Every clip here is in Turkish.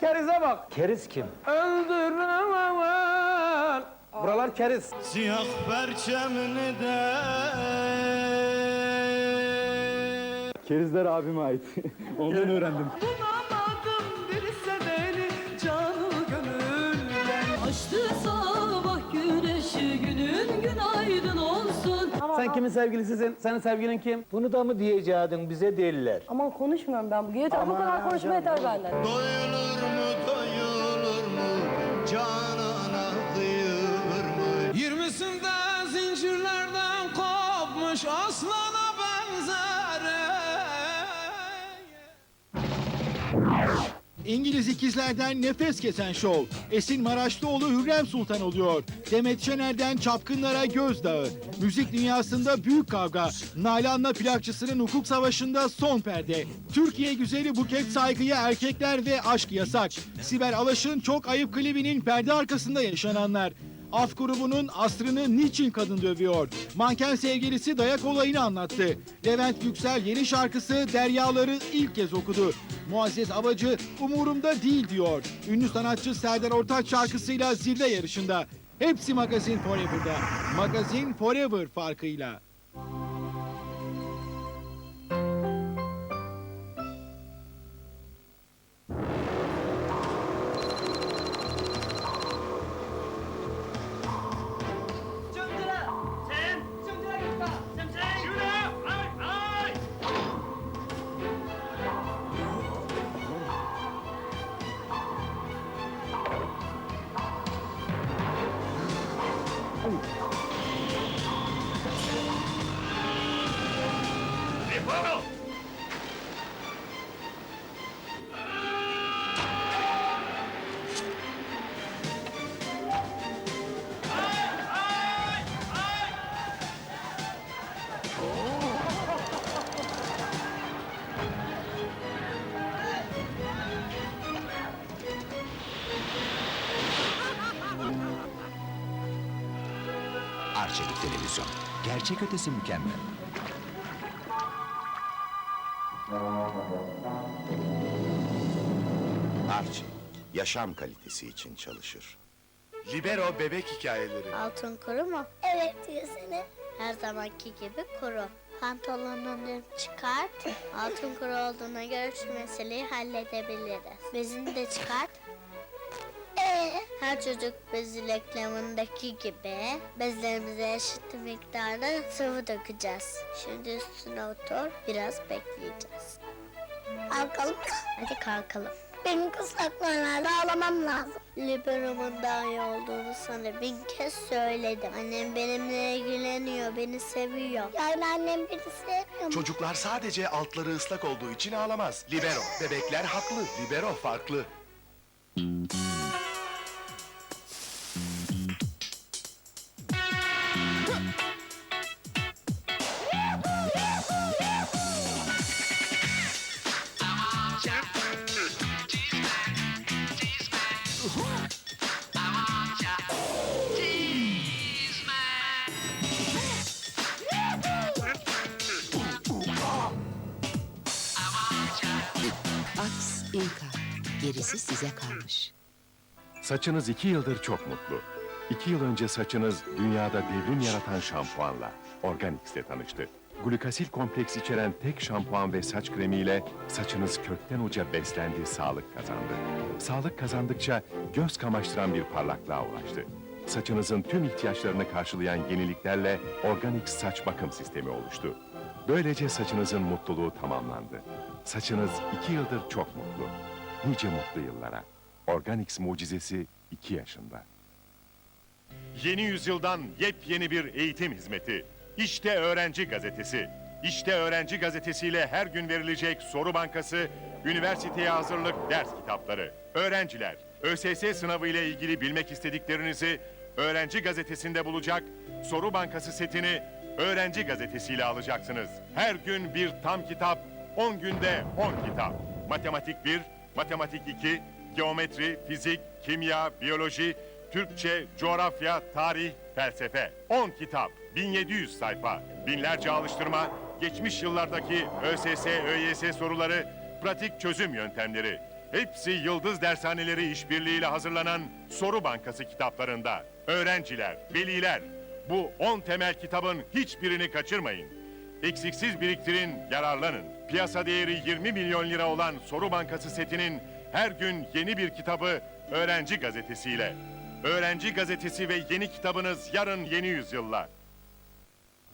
kerize bak. Keriz kim? Öldüremem. Buralar keriz. Siyah perçemini de Kerizler abime ait. Ondan öğrendim. Bulamadım olsun Sen kimin sevgilisisin? Senin sevgilin kim? Bunu da mı diyeceğin bize değiller. Aman konuşmuyorum ben. Yeter bu kadar konuşma yeter benden. Doyulur mu doyulur mu Canana İngiliz ikizlerden nefes kesen şov. Esin Maraşlıoğlu Hürrem Sultan oluyor. Demet Şener'den çapkınlara gözdağı. Müzik dünyasında büyük kavga. Nalan'la plakçısının hukuk savaşında son perde. Türkiye güzeli Buket Saygı'ya erkekler ve aşk yasak. Sibel Alaş'ın Çok Ayıp klibinin perde arkasında yaşananlar. Af grubunun asrını niçin kadın dövüyor? Manken sevgilisi dayak olayını anlattı. Levent Yüksel yeni şarkısı Deryaları ilk kez okudu. Muazzez Abacı umurumda değil diyor. Ünlü sanatçı Serdar Ortaç şarkısıyla zirve yarışında. Hepsi Magazin Forever'da. Magazin Forever farkıyla. Arçelik Televizyon. Gerçek ötesi mükemmel. Arçelik, yaşam kalitesi için çalışır. Libero bebek hikayeleri. Altın kuru mu? Evet yüzünü. Her zamanki gibi kuru. Pantolonunu çıkart. Altın kuru olduğuna göre şu meseleyi halledebiliriz. Bezini de çıkart. Her çocuk bezi reklamındaki gibi bezlerimize eşit miktarda sıvı dökeceğiz. Şimdi üstüne otur, biraz bekleyeceğiz. Kalkalım? Hadi kalkalım. Benim kıslaklarla ağlamam lazım. Libero'mun daha iyi olduğunu sana bin kez söyledim. Annem benimle ilgileniyor, beni seviyor. Yani annem beni sevmiyor mu? Çocuklar sadece altları ıslak olduğu için ağlamaz. Libero, bebekler haklı. Libero farklı. Gerisi size kalmış Saçınız iki yıldır çok mutlu. İki yıl önce saçınız dünyada devrim yaratan şampuanla Organix'le tanıştı. Glukasil kompleks içeren tek şampuan ve saç kremiyle saçınız kökten uca beslendi, sağlık kazandı. Sağlık kazandıkça göz kamaştıran bir parlaklığa ulaştı. Saçınızın tüm ihtiyaçlarını karşılayan yeniliklerle Organix saç bakım sistemi oluştu. Böylece saçınızın mutluluğu tamamlandı. Saçınız iki yıldır çok mutlu. Nice mutlu yıllara. Organix mucizesi 2 yaşında. Yeni yüzyıldan yepyeni bir eğitim hizmeti. İşte Öğrenci Gazetesi. İşte Öğrenci Gazetesiyle her gün verilecek soru bankası, üniversiteye hazırlık ders kitapları. Öğrenciler, ÖSS sınavı ile ilgili bilmek istediklerinizi Öğrenci Gazetesi'nde bulacak, soru bankası setini Öğrenci Gazetesi ile alacaksınız. Her gün bir tam kitap, 10 günde 10 kitap. Matematik 1, matematik 2, geometri, fizik, kimya, biyoloji, Türkçe, coğrafya, tarih, felsefe. 10 kitap, 1700 sayfa, binlerce alıştırma, geçmiş yıllardaki ÖSS, ÖYS soruları pratik çözüm yöntemleri. Hepsi Yıldız Dershaneleri işbirliğiyle hazırlanan Soru Bankası kitaplarında. Öğrenciler, veliler, bu 10 temel kitabın hiçbirini kaçırmayın. Eksiksiz biriktirin, yararlanın. Piyasa değeri 20 milyon lira olan Soru Bankası setinin her gün yeni bir kitabı Öğrenci Gazetesi'yle. Öğrenci Gazetesi ve yeni kitabınız yarın yeni yüzyılla.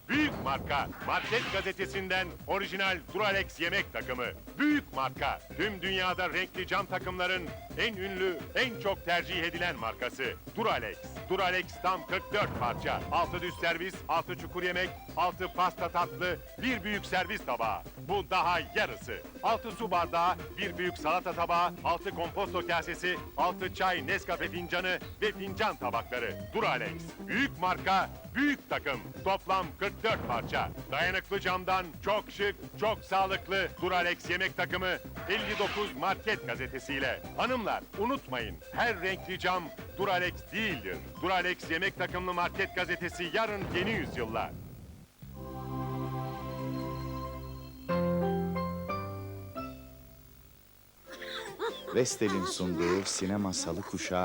Büyük marka Market gazetesinden orijinal Duralex yemek takımı. Büyük marka tüm dünyada renkli cam takımların en ünlü, en çok tercih edilen markası. Duralex. Duralex tam 44 parça. Altı düz servis, altı çukur yemek, altı pasta tatlı, bir büyük servis tabağı. Bu daha yarısı. Altı su bardağı, bir büyük salata tabağı, altı komposto kasesi, altı çay Nescafe fincanı ve fincan tabakları. Duralex. Büyük marka, büyük takım. Toplam 44 parça. Dayanıklı camdan çok şık, çok sağlıklı Duralex yemek takımı 59 Market gazetesiyle. Hanımlar unutmayın her renkli cam Duralex değildir. Duralex yemek takımlı Market gazetesi yarın yeni yüzyılla. Vestel'in sunduğu sinema salı kuşağı